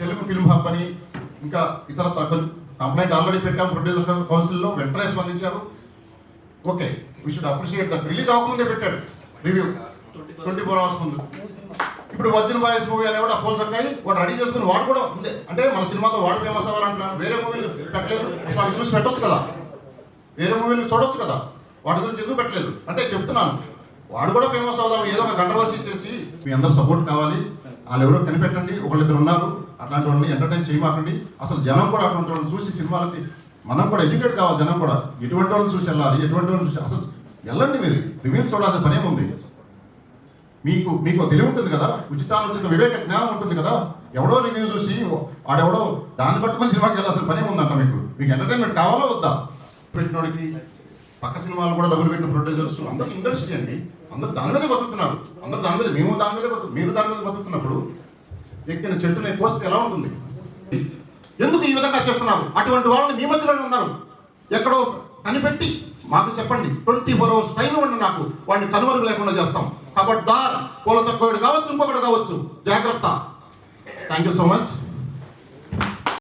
Telugu film hub అని ఇంకా ఇతర తగ్గదు కంప్లైంట్ ఆల్రెడీ పెట్టాం ప్రొడ్యూసర్ కౌన్సిల్లో వెంటనే స్పందించారు. Okay we should appreciate that release అవ్వకముందే పెట్టాడు రివ్యూ. ట్వంటీ ఫోర్ అవర్స్ ముందు. ఇప్పుడు వర్జిన్ బాయ్స్ మూవీ అనే కూడా అపోజ్ సక్కాయి వాడు రెడీ చేసుకుని వాడు కూడా ఉంది అంటే మన సినిమాతో వాడు ఫేమస్ అవ్వాలంటున్నాను వేరే మూవీలు పెట్టలేదు. అసలు చూసి పెట్టొచ్చు కదా. వేరే మూవీలు చూడొచ్చు కదా. వాటి గురించి ఎందుకు పెట్టలేదు? అంటే చెప్తున్నాను. వాడు కూడా ఫేమస్ అవుదాం ఏదో ఒక కంట్రవర్సీ చేసి మీ అందరు సపోర్ట్ కావాలి. వాళ్ళు ఎవరో కనిపెట్టండి ఒకళ్ళిద్దరు ఉన్నారు. అట్లాంటి వాళ్ళని ఎంటర్టైన్ చేయమాకండి. అసలు జనం కూడా అటువంటి వాళ్ళని చూసి సినిమాలకి మనం కూడా ఎడ్యుకేట్ కావాలి జనం కూడా. ఎటువంటి వాళ్ళని చూసి వెళ్ళాలి ఎటువంటి వాళ్ళని చూసి అసలు వెళ్ళండి మీరు. రివ్యూలు చూడాల్సిన పనేముంది మీకు మీకు తెలివి ఉంటుంది కదా? ఉచితానుచిత వివేక జ్ఞానం ఉంటుంది కదా? ఎవడో రివ్యూ చూసి వాడెవడో దాన్ని పట్టుకొని సినిమాకి వెళ్ళాల్సిన పనే ఉందంట మీకు? మీకు ఎంటర్టైన్మెంట్ కావాలో వద్దా? పెట్టినోడికి పక్క సినిమాలు కూడా డబ్బులు పెట్టిన ప్రొడ్యూసర్స్ అందరూ ఇండస్ట్రీ అండి. అందరూ దాని మీదే బతుకుతున్నారు. అందరూ దాని మీద మేము దాని మీదే బతు మీరు దాని మీద బతుకుతున్నప్పుడు ఎక్కిన చెట్టుని కోస్తే ఎలా ఉంటుంది? ఎందుకు ఈ విధంగా చేస్తున్నారు? అటువంటి వాళ్ళని మీ మధ్యలోనే ఉన్నారు. ఎక్కడో కనిపెట్టి మాకు చెప్పండి. ట్వంటీ ఫోర్ అవర్స్ టైం ఇవ్వండి నాకు. వాడిని కనుమరుగు లేకుండా చేస్తాం. కబడ్దార్ పూల తక్కువ కావచ్చు ఇంకొకటి కావచ్చు. జాగ్రత్త. Thank you so much